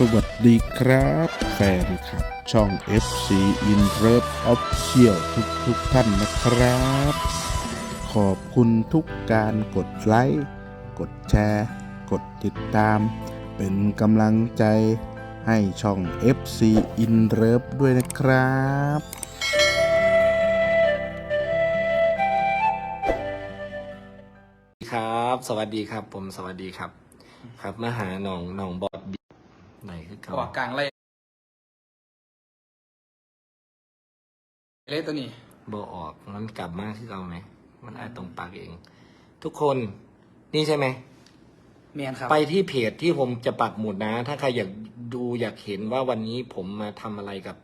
สวัสดีครับ แฟนคลับช่อง FC In Love Official ทุกทุกๆท่านนะครับ ขอบคุณทุกการกดไลค์ กดแชร์ กดติดตาม เป็นกำลังใจให้ช่อง FC In Love ด้วยนะครับครับ สวัสดีครับ ผมสวัสดีครับ ครับมาหาหนองหนองบอ ไหนคือเขาออกกลางไล่เล่ตัวนี้บอออกมันกลับมาคือเอาไหมมันอาจตรงปากเอง ทุกคนนี่ใช่ไหมเมียนครับไปที่เพจที่ผมจะปักหมุดนะ ถ้าใครอยากดูอยากเห็นว่าวันนี้ผมมาทำอะไรกับ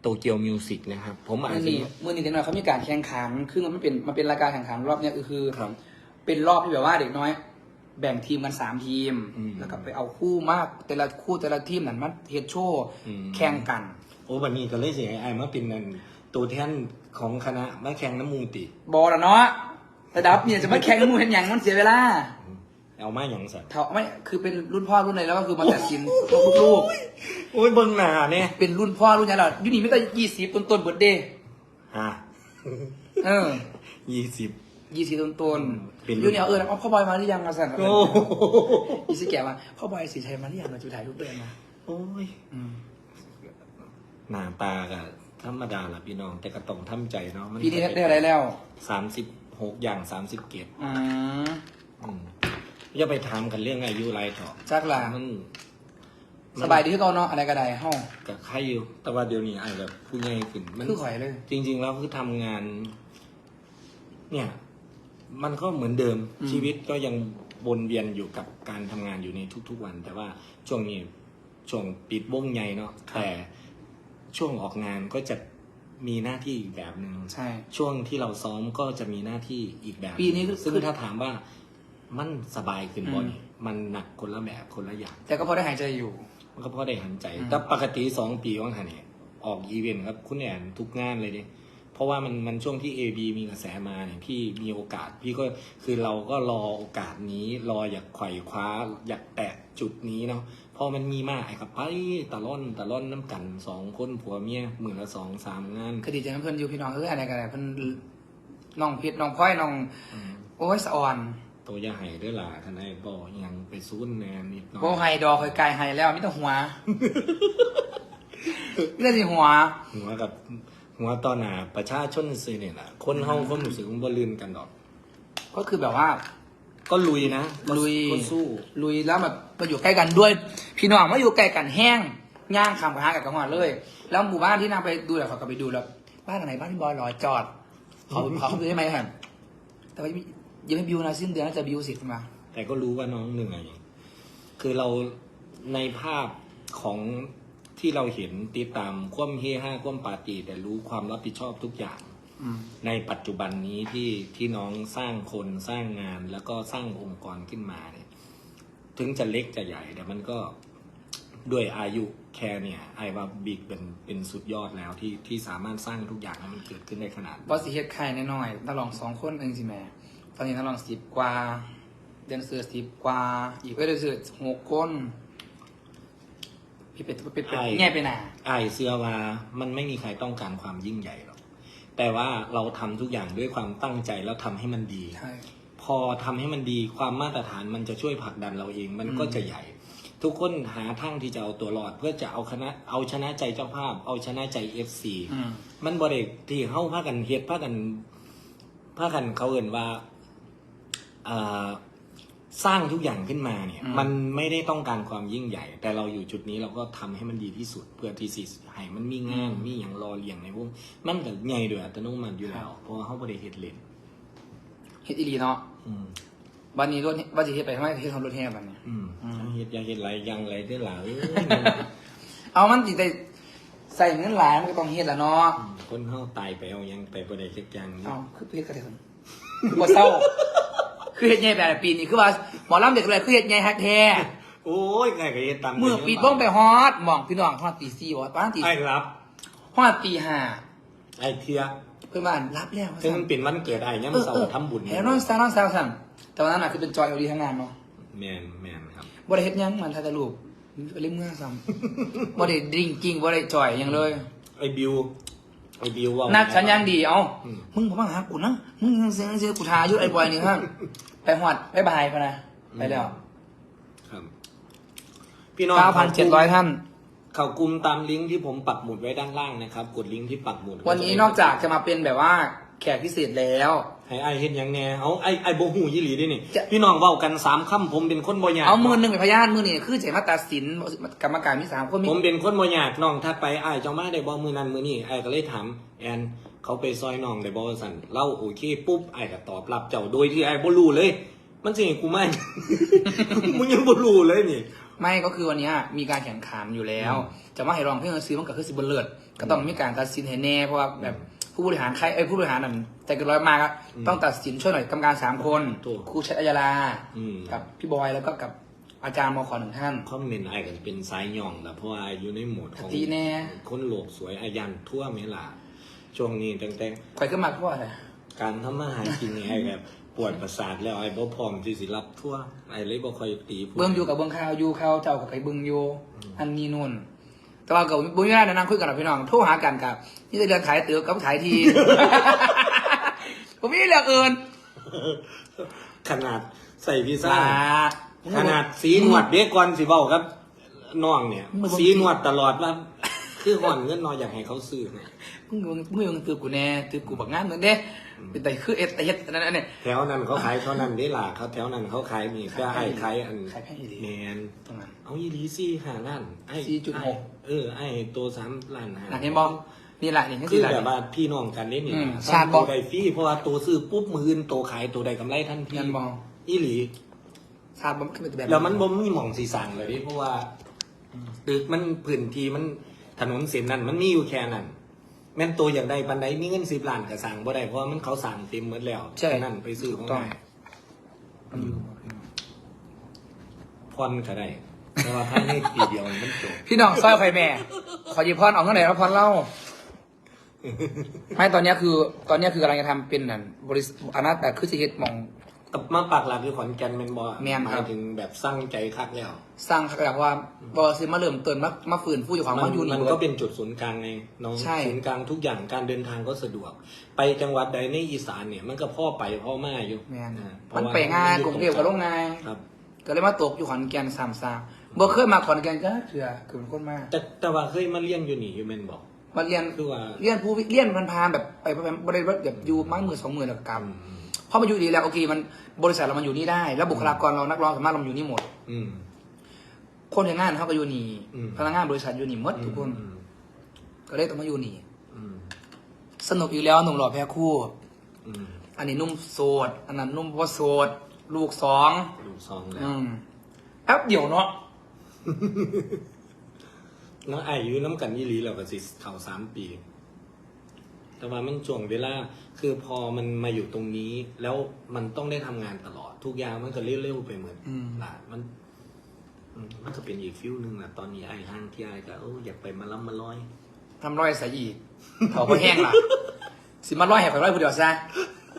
โตเกียวมิวสิกนะครับ ผมอาจมื่อจะนี้มื่อนี้เด็กน้อยเขามีการแข่งขันคือมันไม่เป็นมันเป็นรายการแข่งขันรอบเนี้ยก็คือครับเป็นรอบที่แบบว่าเด็กน้อย แบ่งทีมกันสามทีม อืม แล้วก็ไปเอาคู่มากแต่ละคู่แต่ละทีมนั้นมาเฮดโชว์อืมแข่งกัน โอ้วันนี้ก็เลยเสียไอ้มาเป็นนั่นตัวแทนของคณะมาแข่งน้ำมูติ บอละเนาะระดับเนี่ยจะมาแข่งกันมูเห็นอย่างมันเสียเวลาเอามาอย่างสัตว์เท่าไม่คือเป็นรุ่นพ่อรุ่นอะไรแล้วก็คือมาตัดสินลูกโอ้ยเบิ่งหนาเนี่ยๆเป็นรุ่นพ่อรุ่นใหญ่แล้วยูนี่ไม่ต้องยี่สิบต้นต้นๆเบิร์ดเดย์ฮะเออยี่สิบ ยี่สิบต้นต้นเป็นยูนี่เอาเออเอาพ่อบอยมาหรือยังมาสั่นโอ้อีสิแกะมาพ่อบอยสีชัยมาหรือยังมาจุถ่ายรูปด้วยมาโอ้ยอืมหน้าตากะธรรมดาล่ะพี่น้อง แต่ก็ต้องทำใจเนาะมันปีนี้ได้อะไรแล้วสามสิบหกอย่างสามสิบเกตอืมอืมอย่าไปถามกันเรื่องอายุไรเถอะจักล่ะมันสบายดีที่เขาเนาะอะไรก็ได้ห้องกับใครอยู่ แต่ว่าเดี๋ยวนี้ไอ้แบบผู้ใหญ่ขึ้นมันคือข่อยเลย จริง ๆ แล้วคือทำงาน เนี่ย มันก็เหมือนเดิมอืมชีวิตก็ยังวนเวียนอยู่กับการทำงานอยู่ในทุก ๆวัน แต่ว่าช่วงนี้ช่วงปิดวงใหญ่เนาะแต่ช่วงออกงานก็จะมีหน้าที่อีกแบบหนึ่งใช่ ช่วงที่เราซ้อมก็จะมีหน้าที่อีกแบบปีนี้คือซึ่งคือถ้าถามว่ามันสบายขึ้นบ่อืนี่มมันหนักคนละแบบคนละอย่าง แต่ก็พอได้หายใจอยู่ มันก็พอได้หันใจอืมแต่ปกติสองปีว่างหันเนี่ยออกอีเวนต์ครับคุณแอนทุกงานเลยดิ เพราะว่ามันมันช่วงที่ AB มีกระแสมาเนี่ยพี่มีโอกาส พี่ก็คือเราก็รอโอกาสนี้ รออยากไขว่คว้าอยากแตะจุดนี้เนาะพอมันมีมาไอ้ครับไปตะล่อนตะล่อนน้ำกันสองคนผัวเมียหมื่นละสองสามงานคดีใจน้ำเพื่อนอยู่พี่น้องเอออะไรก็ได้เพื่อนน้องเพชรน้องพลอยน้องอืมโอ้ยสะอ่อนตัวยาไห้ด้วยล่ะทนายบอกยังไปซูนแนนนิดหน่อยโบไฮดอคอยกายไฮแล้วมิแต่หัวเรื่องสิหัว หัวกับ หัวต่อหน้าประชาชนซื้อเนี่ยแหละคนเฮาคนรู้สึกมันบ่ลืนกันดอก ก็คือแบบว่า ก็ลุยนะก็ลุยก็สู้ ลุยแล้วแบบมาอยู่ใกล้กันด้วย พี่น้องมาอยู่ใกล้กันแห้งย่างคำกระหากับกระหอดเลย แล้วหมู่บ้านที่นางไปดูแล้วเขาก็ไปดูแล้วบ้านไหนบ้านที่บอยลอยจอดเขาเขาเข้าไปดูได้ไหมครับแต่ว่ายังไม่บิวนะสิ้นเดือนน่าจะบิวเสร็จมาแต่ก็รู้ว่าน้องเหนื่อยคือเราในภาพของ ที่เราเห็นติดตามคว่ำเฮห้าคว่ำปาร์ตีแต่รู้ความรับผิดชอบทุกอย่างอืมในปัจจุบันนี้ที่ที่น้องสร้างคนสร้างงานแล้วก็สร้างองค์กรขึ้นมาเนี่ยถึงจะเล็กจะใหญ่แต่มันก็ด้วยอายุแค่เนี่ยไอว่าบิ๊กเป็นเป็นสุดยอดแล้วที่ที่สามารถสร้างทุกอย่างให้มันเกิดขึ้นได้ขนาดนี้บอสสิเฮ็ดไข่น้อยๆนักร้องสองคนเองสิแม่ตอนนี้นักร้องสิบกว่าเดนเซอร์สิบกว่า อีกก็เดนเซอร์หกคน พี่เป็ดเป็ดเป็ดแง่ไปหนาไอเสื้อว่ามันไม่มีใครต้องการความยิ่งใหญ่หรอกแต่ว่าเราทำทุกอย่างด้วยความตั้งใจแล้วทำให้มันดีใช่พอทำให้มันดีความมาตรฐานมันจะช่วยผลักดันเราเองมันก็อืมจะใหญ่ ทุกคนหาทางที่จะเอาตัวรอด เพื่อจะเอาคณะเอาชนะใจเจ้าภาพ เอาชนะใจเอฟซีอืมมันบริที่เข้าพากันเฮ็ดพากันพากันเขาเอ่นว่าเอ่อ สร้างทุกอย่างขึ้นมาเนี่ยอืมมันไม่ได้ต้องการความยิ่งใหญ่ แต่เราอยู่จุดนี้เราก็ทำให้มันดีที่สุด เพื่อที่สิให้มันมีงานมีอย่างรอเลี้ยงในวงมันก็ใหญ่ด้วยอัตโนมัติอยู่แล้วเพราะว่าเขาบริเฮ็ดเล่นเฮ็ดอีหลีเนาะอืมวันนี้รถว่าจะเฮ็ดไปทำไมเฮ็ดทำรถแห่บันเนี่ยอืมอืมเฮ็ดอยาเฮ็ดไรยังไรได้หล่ะเอ้ยเอามันติดใจใส่เงินหลายมันก็ต้องเฮ็ดละเนาะคนเฮาตายไปเอายังไปบ่ได้จักอย่างเอาคือเฮ็ดกันเถอะคือบ่เศร้า คือเฮ็ดใหญ่แบบปีนี้คือว่าหมอลำเด็กเลยคือเฮ็ดใหญ่ฮักแท้โอ้ยไงก็เฮ็ดตามเมื่อปีบ้องไปฮอดหมองพี่น้องฮอดตีสี่วะป้านตีไอ้รับฮอดตีห้าไอ้เทียเพื่อนบ้านรับแล้วซึ่งมันเป็นวันเกิดไอ้ย่ำเสาร์ทำบุญเห็นน้องสาวนองสาวสั่นแต่วันนั้นน่ะคือเป็นจอยเอาดีทั้งงานเนาะแมนแมนครับบริเฮ็ดหยังมันถ่ายแต่รูปเล่นเมื่อซ้ำบ่ได้ดริงจริงบ่ได้จ่อยหยังเลยไอ้บิว ไอ้บิวว่านัดฉันยังดีเอาอืมมึงผมมาหากูนะมึงยังเสียงเสียงกูทาอยุดไอ้บอยนี่ครับไปหอดไปบายไปนะไปแล้วครับพี่น้องเก้าพันเจ็ดร้อยท่านเข้ากลุ่มตามลิงก์ที่ผมปักหมุดไว้ด้านล่างนะครับ กดลิงก์ที่ปักหมุด วันนี้นอกจากจะมาเป็นแบบว่าแข กพิเศษแล้ว ให้ไอ้เห็นยังแน่เอาไอ้ไอ้โบหูยี่หลีด้วยนี่ จะ พี่น้องเว้ากันสามคำผมเป็นคนบ่ยากเอามือหนึ่งเป็นพยานมือนี่คือเจมาตัดสินกรรมการมีสามคนมีผมเป็นคนบ่ยากน้องทักไปไอ้ายเจ้ามาได้บ่มือนั้นมือนี้ไอ้ายก็เลยถามแอนเขาไปซอยน้องได้บ่สั่นเล่าโอเคปุ๊บไอ้ายก็ตอบรับเจ้าโดยที่ไอ้ายบ่รู้เลย มันสิให้กูไม่ มึงยังบ่รู้เลยนี่ ไม่ก็คือวันเนี้ยมีการแข่งขันอยู่แล้ว จะมาให้รองเพื่อนซื้อมันก็คือสิบเลิศก็ต้องมีการตัดสินให้แน่เพราะว่าแบบ ผู้บริหารใครเอ้ยผู้บริหารนั่นแต่เกินร้อยมากอะอืมต้องตัดสินช่วยหน่อยกรรมการสามคนถูก ครูชัยอัยยาลาอืมกับพี่บอยแล้วก็กับอาจารย์มขอหนึ่งท่าน คอมเมนต์ไอ้ก็จะเป็นสายหย่องแหละเพราะว่าอยู่ในโหมดของตีแน่ คนโลกสวยอายันทั่วเมล่ะช่วงนี้ตั้งแต่ข่อยก็มาเพราะว่าอะไร การทำมาหากินนี่ไอ้แบบปวดประสาทแล้วไอ้บ่พร้อมที่สิรับทั่วไอ้เลยบ่ค่อยตีผู้เบิ้งอยู่กับเบิ้งข่าวอยู่ข่าวเจ้ากับไอ้เบิ้งอยู่อันนี้นู่น แต่ว่ากับบุญญาณนั่งคุยกันกับพี่น้องโทรหากันกับนี่จะเดือนขายเตือกับขายที ผมไม่ได้เรื่องอื่นขนาดใส่พิซซ่าลาขนาดสีหนวดเด็กก่อนสิเว้าครับน้องเนี่ยมึงบ่สีหนวดตลอดว่า คือห่อนเงินน้อยอยากให้เขาซื้อให้มึงมึงมึงตือกูแน่ตือกูบักงานเหมือนเด้เป็นแต่คือเอ็ดแต่เฮ็ดอันนั้นอันนี้แถวนั้นเขาขายเท่านั้นได้ล่ะเขาแถวนั้นเขาขายมีก็ไอ้ขายอันขายแพงอยู่ดีแมนตรงนั้น เอายี่ลีซี่ห้าล้านไอ้4.6ไอ้เออไอ้ตัวสามล้านห้าหนักเห็นบอนี่แหละนี่คืคืออแบบว่าพี่น้องกันนี่นี่อืมสร้างชาติบอก ตัวใดฟรี่เพราะว่าตัวซื้อปุ๊บมืออื่นตัวขายตัวใดกำไรทันทียันบออีหลีชาติบอมขึ้นเป็นแบบ แล้วมันบ่มีหม่องสีสันเลยดิเพราะว่าตึกมันพื้นที่มัน ถนนเส้นนั้นมันมีอยู่แค่นั้นแม่นตัวอย่างใดปันใดมีเงินสิบล้านก็สั่งบ่ได้เพราะว่ามันเขาสั่งเต็มหมดแล้วใช่แค่นั้นไปซื้อของต้อง ได้พรก็ได้แต่ว่าภายในปีเดียวมันจบพี่น้องซอยไข่แม่ ขอหยิบพรออกเท่าไหร่ครับพรเล่า ไม่ตอนเนี้ยคือ ตอนเนี้ยคือกำลังจะทำเป็นนั่นบริษัทอนาแต่คือสิเฮ็ดหมอง กับมาปักหลักอยู่ขอนแก่นแม่นบ่แม่นหคมารัยบ ถึงแบบสร้างใจคักแล้ว สร้างแบบว่าบอซื้อมาเริ่มต้นมามาฝืนผู้เจ้าของมัมาอยู่นี่มันเบิก็ดเป็นจุดศูนย์กลางไงน้องใช่ ศูนย์กลางทุกอย่างการเดินทางก็สะดวก ไปจังหวัดใดในอีสานเนี่ยมันก็พ่อไปพ่อมาอยู่แม่นอ่าเพมันราะว่าไปง่ายอยู่กรุงเทพกับโรงงานครับ ก็เลยมาตกอยู่ขอนแก่นสามสามบ่เคยมาขอนแก่นจ้าเถื่อคือเป็นคนมากแต่แต่ว่าเคยมาเรียนอยู่นี่อยู่แม่นบอกมาเรียนคือว่าเรียนผู้เรียนพันพานๆแบบไปไปบริเวณแบบอยู่มั่งมือสองมือแล้วก็กลับอืม พอมาอยู่ดีแล้วโอเคมันบริษัทเรามันอยู่นี่ได้ แล้วบุคลากรเรานักร้องสามารถเราอยู่นี่หมด อืม คนทำงานเขาก็อยู่นี่อืม พนักงานบริษัทอยู่นี่หมดทุกคน อืมก็เลยต้องมาอยู่นี่ อืมสนุกอีกแล้วหนุ่มหล่อแพ้คู่ อืมอันนี้นุ่มโสด อันนั้นนุ่มว่าโสด ลูกสองดูซองแล้วอืมแป๊บเดียวเนาะน้องไออายุน้ำกันยี่หลีแล้วก็สิเข่าสามปี แต่ว่ามันช่วงเวลาคือพอมันมาอยู่ตรงนี้ แล้วมันต้องได้ทำงานตลอด ทุกอย่างมันก็เร็วๆไปเหมือนอืม ล่ะมันอืมมันก็เป็นอีกฟิลหนึ่งแหละตอนนี้ไอ้ห้างที่ไอ้ก็เอออยากไปมาล้ำมาร้อย ทำร้อยใส่อีกเขาก็แห้งล่ะ สิมาร้อยให้ไปร้อยผู้เดียวซะ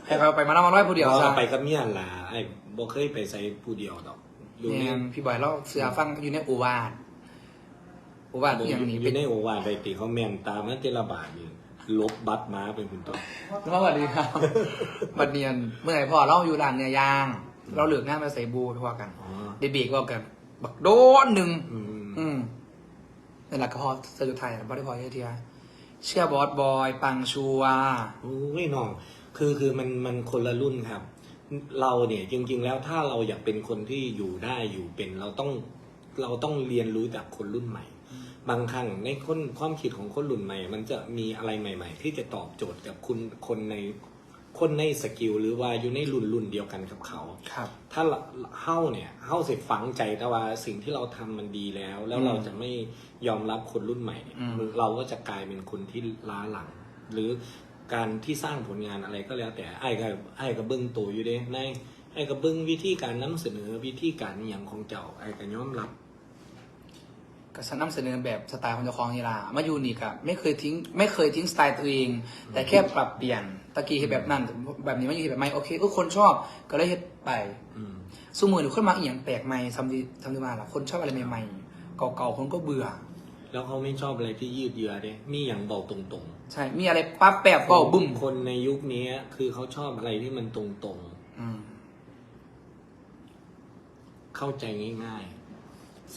ให้เขาไปมาแล้วมาร้อยผู้เดียวพอซะไปกับเมียล่ะไอ้บ่เคยไปใส่ผู้เดียวดอก อยู่เนี่ในยพี่บอยเราเสือฟังอยู่ในโอวาทโอวาทที่อย่างนี้อเป็นยู่ในโอวาทไปตีเขาแม่นตามนั้นเจระบาดอยู่ ลบบัตรมาเป็นคุณต้นสวัสดีครับ บัดเนียนเมื่อไหร่พ่อเราอยู่ร้านเนื้อย่าง เราเหลือกงานมาใส่บูไปพอกันอ๋อเดเบรกว่ากัน บักโดนหนึ่งอืมอืมนั่นแหละก็พอเซอร์ไทยบอดี้พอเทียเชื่อบอสบอย ปังชัวโอ้ยน้อง คือคือมันมันคนละรุ่นครับ เราเนี่ยจริง ๆ แล้วถ้าเราอยากเป็นคนที่อยู่ได้อยู่เป็น เราต้องเราต้องเรียนรู้จากคนรุ่นใหม่ บางครั้งในคนความคิดของคนรุ่นใหม่ มันจะมีอะไรใหม่ ๆ ที่จะตอบโจทย์กับคุณคนในคนในสกิลหรือว่าอยู่ในรุ่นรุ่นเดียวกันกับเขาครับ ถ้าเฮ้าเนี่ยเฮ้าเสร็จฝังใจแต่ว่าสิ่งที่เราทำมันดีแล้ว แล้วอืมเราจะไม่ยอมรับคนรุ่นใหม่อืมเราก็จะกลายเป็นคนที่ล้าหลัง หรือการที่สร้างผลงานอะไรก็แล้ว แต่ไอ้ก็ไอ้ก็เบิ้งตัวอยู่เด้ในไอ้ก็เบิ้งวิธีการนำเสนอวิธีการอหย่างของเจ้าไอ้ก็ยอมรับ ก็นำเสนอแบบสไตล์ของเจ้าของนี่ล่ะมาอยู่นี่กับไม่เคยทิ้งไม่เคยทิ้งสไตล์ตัวเอง แต่แค่ปรับเปลี่ยนตะกี้เฮ็ดแบบนั้น แบบนี้มาอยู่เฮ็ดแบบใหม่โอเคเออคนชอบก็เลยเฮ็ดไปอืมสู้มือหรือคนมาอีกอย่างแปลกใหม่ทำดีทำดีมาล่ะคนชอบอะไรใหม่ๆเก่าๆคนก็เบื่อ แล้วเขาไม่ชอบอะไรที่ยืดเยื้อเด้มีอย่างบอกตรงใช่มีอะไรปั๊บแปบๆเบ้าบึ้มคนในยุคนี้คือเขาชอบอะไรที่มันตรงอืมๆเข้าใจง่ายๆ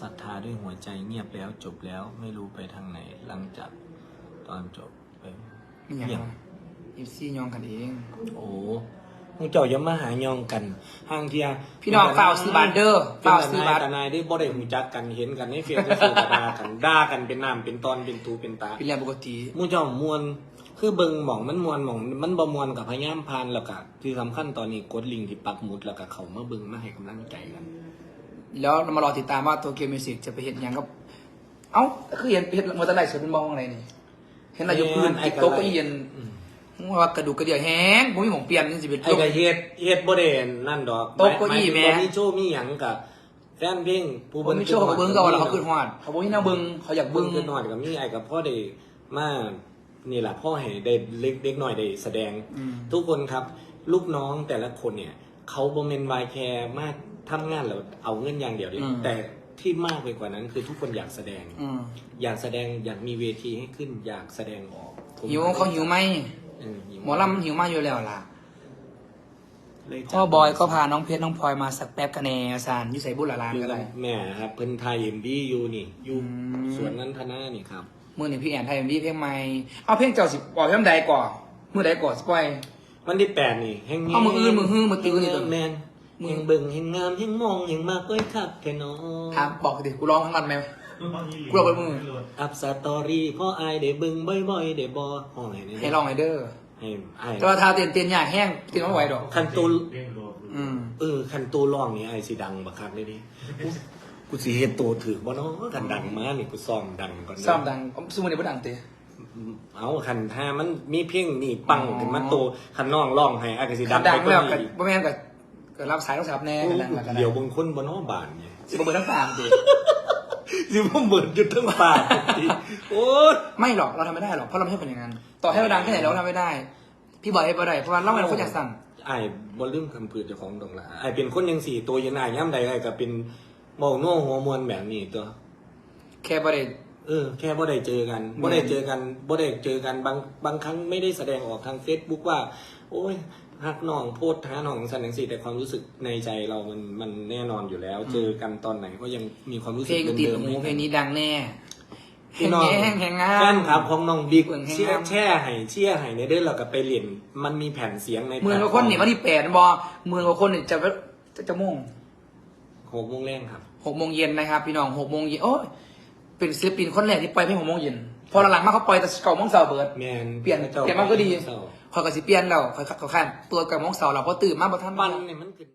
ศรัทธาด้วยหัวใจเงียบแล้วจบแล้วไม่รู้ไปทางไหน หลังจากตอนจบไปนี่อย่างอีซี่ยองกันเอง โอ้มึงเจ้าอย่ามาหายองกันห้างเทียพี่น้องเปล่าซื้อบัตรเด้อเปเป็นล่าแต่ซื้อนายบัตรแต่นายได้บ่ได้หูจักกันเห็นกันในเฟซก็คือด่ากันด่ากันเป็นน้ำเป็นตอนเป็นตูเป็นตา เป็นเรื่องปกติ หมู่เจ้ามวนคือเบิ่งหม่องมันมวนหม่องมันบ่มวนกับพยายามพานแล้วก็ที่สำคัญตอนนี้กดลิงก์ที่ปักหมุดแล้วก็เข้ามาเบิ่งมาให้กำลังใจกัน แล้วเรามารอติดตามว่าตัวเกมมิวสิกจะไปเห็นยังกับ เอ้าคือเห็นเห็นมอเตอร์ไซค์สวนเป็นมองอะไรนี่ เห็นอะไรอยู่พื้นติดโต๊ะเก็เย็นอืมว่ากระดูกกระเดี่ยวแห้งผมมีของเปลี่ยนนี่สิเป็นไอ้ก็เฮ็ดเฮ็ดบ่ได้นั่นดอกโต๊ะเก้าอี้หยถึงแหมบ่มีโชว์มีหยังกับแฟนเพลงผู้ผมไม่โชว์เขาเบิ้งก็ว่าเขาขึ้นฮอดเขาบอกให้หน้าเบิ้งเขาอยากเบิ่เบิ้งงขึ้นฮอดก็มีไอ้กับพ่อได้มานี่แหละพ่อให้ได้เล็กเด็กหน่อยได้แสดงอืมทุกคนครับ ลูกน้องแต่ละคนเนี่ย เขาบ่แม่นวายแคร์มาก ทำงานแล้วเอาเงินอย่างเดียวดิอืม แต่ที่มากไปกว่านั้นคือทุกคนอยากแสดง อืมอยากแสดงอยากมีเวทีให้ขึ้น อยากแสดงออกผมหิวเขาหิวไหมเออหิวหมอลำหิวมากอยู่แล้วล่ะเลยจัดพ่อบอยก็พาน้องเพชรน้องพลอยมาสักแป๊บกันแน่สารอยุใส่บุญละลานอยู่ก็กัได้บแม่ครับเพิ่นไทยเอ็มบีอยู่นี่อยู่อืม สวนนั้นทนานี่ครับ มื่อนี่พี่แอนไทยพี่เพลงใหม่เอาเพลงเจ้าสิปล่อยเพลงใดก่อนมื่อใดก่อนสปอย วันที่แปดนี่แห่งเอามืออื่นมือฮื้อมือตื้อนี่แแมน มือแห่งเบิ่งแห่งงามแห่งมองแห่งมากก้อยคักแค่นอถามบอกดิกูร้องทั้งวันไหมกูเอาไปมืออัพสตอรี่พ่ออายได้เบิ่งบ่อยๆได้บ่ห้องไหนนี่ให้ลองไอเดอร์ให้อายแต่ว่าทาเตียนเตียนยากแห้งเตียนไม่ไหวดอกคันตูอืมเออคันตูร้องนี่อายสิดังบักคักเลยดิกูสิเฮ็ดตัวถือบ่เนาะคันดังมานี่กูซ้อมดังก่อนเด้ซ้อมดังซูมันเดี๋ยวบ่ดังเตะเอาคันถ้ามันมีเพลงนี่ปังขึ้นมาโตคันน้องร้องให้อายก็สิดังดังไปกแล้วว่ากับนี้บ่แม่นกับ กับรับสายรับสายแน่กันดังแล้วกันเดี๋ยวบางคนบ่เนาะบานนี่สิบ่เบิดทั้งปากเตะสิบ่เบิดอยู่ทั้งปากอีกโอ๊ยไม่หรอกเราทำไม่ได้หรอกเพราะเราไม่ใช่คนอย่างนั้นต่อให้เราดังแค่ไหนเราก็ทำไม่ได้ พี่บอกให้บ่ได้เพราะว่าเราเป็นคนอยากสั่งไอ้ายบ่ลืมคำพูดเจ้าของตรงละไอ้ายเป็นคนยังสี่ตัวอยันไอ้ายย่ำใดไอ้ายก็เป็นเมาโน่หัวมวนแบบนี้ตัว แค่บ่ได้เออแค่บ่ได้เจอกันอืมบ่ได้เจอกันบ่ได้เจอกันบางบางครั้งไม่ได้แสดงออกทาง Facebook ว่า โอ้ย ฮักน้องโพดท้าน้องสันนังสีแต่ความรู้สึกในใจเรามันมันแน่นอนอยู่แล้ว เจอกันตอนไหนก็ยังมีความรู้เพสึลกงติดเดิมหูๆเพลงนี้ดังแน่พี่น้องแห้งแห้งงาแฟมนครับของน้องบิ๊กเบิ่งแห้งเชี่ยงาม แช่ให้เชี่ยให้ในเด้อเราก็ไปเรียนมันมีแผ่นเสียงในหมื่นกว่าคนนี่วันที่แปดบอหมื่นกว่าคนนี่จะจะจะม่วงหกโมงแรงครับ หกโมงเย็นนะครับ พี่น้องหกโมงเย็นโอ้ยเป็นศิลปินคนแรกที่ปล่อยเพลงหกโมงเย็นพอหลังๆมาเขาปล่อยแต่เก่าโมงเสาร์เบิร์ด แมนเปลี่ยนจ้เปลี่ยนมันก็ดี เศร้า คอยก็สิเปลี่ยนแล้วคอยเขาข้นตัวกับมองเสาเราเพราะตื่นมาบ่ทันวันเนี่ยมันขึ้น